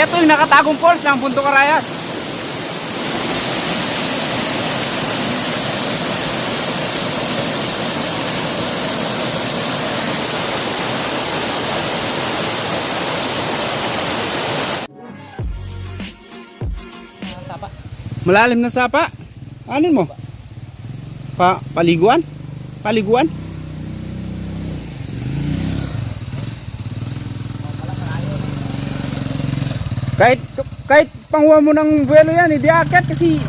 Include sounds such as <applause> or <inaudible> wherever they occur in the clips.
Ito yung nakatagong falls ng Punto Karayat. Tapa. Malalim na sapa. Anin mo? Pa paliguan? Paliguan? Kahit kahit panguha mo ng buwelo yan, hindi akit kasi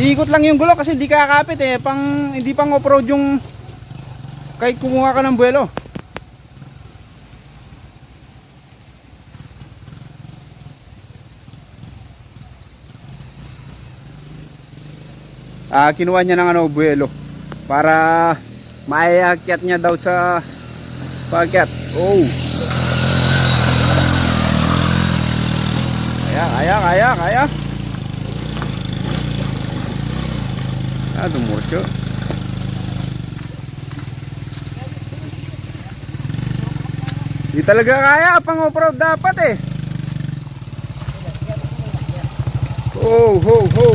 Iikot lang yung gulo kasi hindi kakapit eh. Pang, hindi pang off-road yung kahit kumuha ka ng buwelo. Ah, kinuha niya ng ano, buwelo para maiakyat niya daw sa paakyat. Oh. Kaya, kaya, kaya, kaya. Ah, dumurcho. Di talaga kaya pang off-road dapat eh. Oh, ho, ho.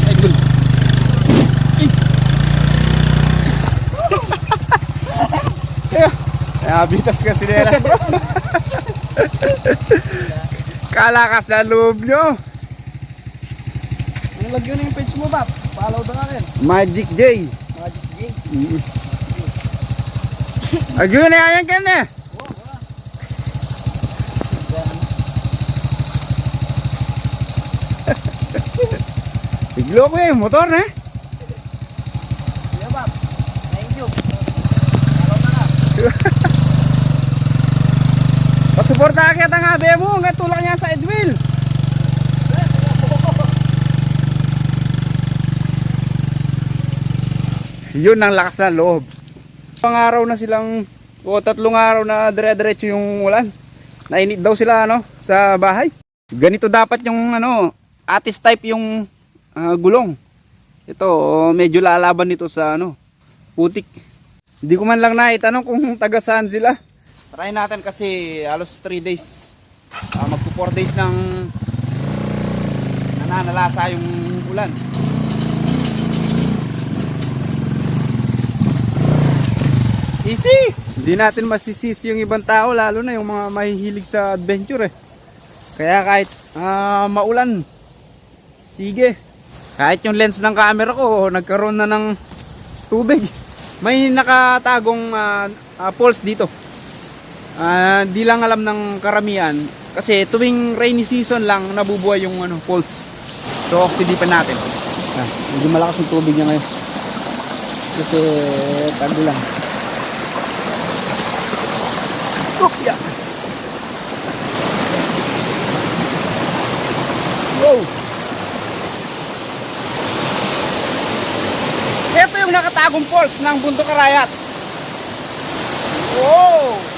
Side mo. Eh. Kaya bitas kasi nila bro. <laughs> Kalakas na loob nyo. Ang lagyan na yung page mo ba? Follow na rin. Magic J. Magic Game. Mm. Agyo na yan ka na. Biglo ko eh, motor na. Kuya Bob. Thank you. Follow na ka. Pasuporta ka kita nga be mo, nga tulak niya sa Edwil. Yun ang lakas na loob. Pang araw na silang o tatlong araw na dire-diretso yung ulan. Nainit daw sila ano sa bahay. Ganito dapat yung ano, atis type yung ah, gulong. Ito medyo lalaban nito sa ano, putik. Hindi ko man lang naitanong kung taga saan sila. Try natin kasi halos 3 days. Uh, magpo 4 days ng nananalasa yung ulan. Easy! Hindi natin masisisi yung ibang tao lalo na yung mga mahihilig sa adventure eh. Kaya kahit ah, maulan, sige. Kahit yung lens ng camera ko nagkaroon na ng tubig. May nakatagong ah, ah, pulse dito. Ah, di lang alam ng karamihan kasi tuwing rainy season lang nabubuhay yung ano pulse. So oxydipan natin. Ah, medyo malakas yung tubig niya ngayon. Kasi tago lang. Oh, yeah. Wow. Ito yung nakatagong falls ng Bunto Karayat. Wow!